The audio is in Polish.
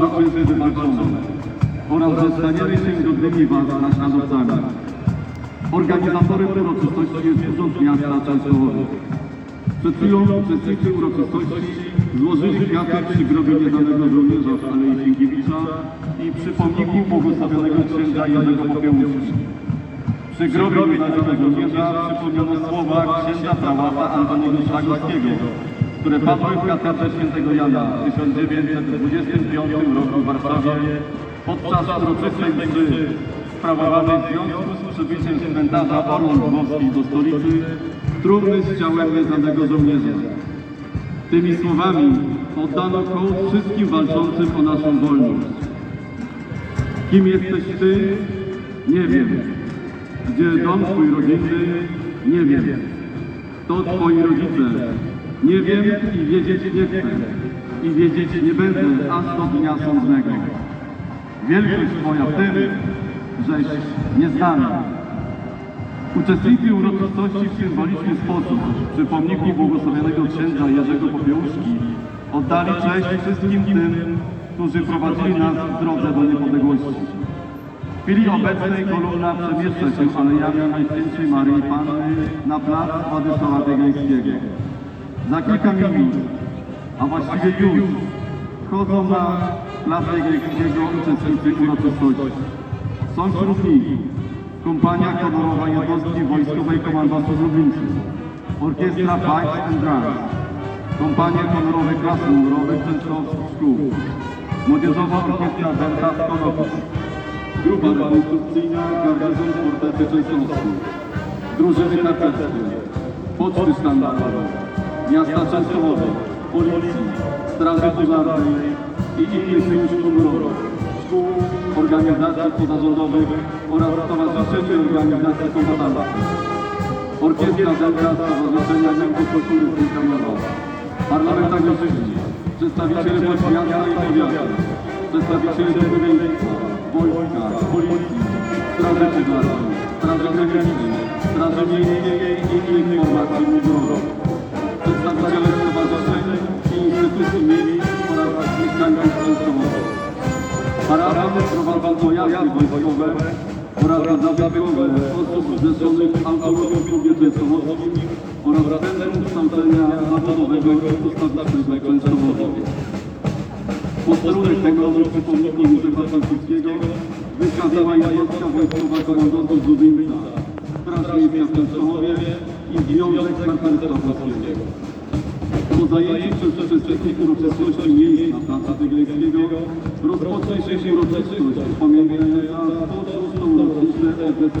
okresy wywalczone oraz że staniemy się godnymi was naśladowcami. Organizatorem uroczystości jest Urząd Miasta Częstochowy. Przed chwilą uczestnicy uroczystości złożyli kwiaty przy grobie nieznanego żołnierza w Alei Sienkiewicza i przy pomniku błogosławionego księdza Jerzego Popiełuszki. Przy grobie nieznanego żołnierza przypomniano słowa księdza prałata Antoniego Szlagowskiego, które padły w katedrze świętego Jana w 1925 roku w Warszawie podczas uroczystej mszy sprawowanej w związku z przybyciem cmentarza Orląt Lwowskich do stolicy trumny z ciałem nieznanego żołnierza. Tymi słowami oddano hołd wszystkim walczącym o naszą wolność. Kim jesteś Ty? Nie wiem. Gdzie dom Twój rodzinny? Nie wiem. To Twoi rodzice? Nie wiem i wiedzieć nie chcę. I wiedzieć nie będę aż do dnia sądnego. Wielkość Twoja w tym, żeś nieznany. Uczestnicy uroczystości w symboliczny sposób przy pomniku błogosławionego księdza Jerzego Popiełuszki oddali cześć wszystkim tym, którzy prowadzili nas w drodze do niepodległości. W chwili obecnej kolumna przemieszcza się alejami Najświętszej Maryi Panny na plac Władysława Biegańskiego. Za kilka minut, a właściwie już, wchodzą na plac Biegańskiego uczestnicy uroczystości. Są wśród nich Kompania Honorowa Jednostki Wojskowej Komandosów Lublińskich, Orkiestra Pipes and Drums, Kompanie Honorowe Klasy Mundurowych Częstochowskich Szkół, Młodzieżowa Orkiestra Denta z Konopy, Grupa Rekonstrukcyjna Garnizon Fortecy Częstochowskiej, Drużyny Harcerskie, Poczty Sztandarowe, Miasta Częstochowy, Policji, Straży Pożarnej i innych służb mundurowych, szkół, organizacji pozarządowych oraz stowarzyszeń organizacji kombatanckich. Orkiestra Dębra Stowarzyszenia Kultury Zbliżeniowa, parlamentarzyści, przedstawiciele władz miasta i powiatu, przedstawiciele bezpieczeństwa, wojska, policji, straży pożarnej, straży granicznej, straży miejskiej i innych formacji mundurowych, Paradę prowadzą pojazdy wojskowe oraz zabytkowe osób zrzeszonych w autonomii klubie Częstochowskim oraz Centrum Kształcenia Zawodowego Ustawicznego Częstochowy. Posterunek tego przy pomniku Józefa Piłsudskiego wykazała jednostka wojskowa komandosów Zudymca, Straż Miejska w Częstochowie i Związek Kartarstwa Polskiego. Po zajęciu przez uczestników uroczystości miejsc na placu Tygrejskiego rozpocznie się uroczystość upamiętniająca 106. rocznicę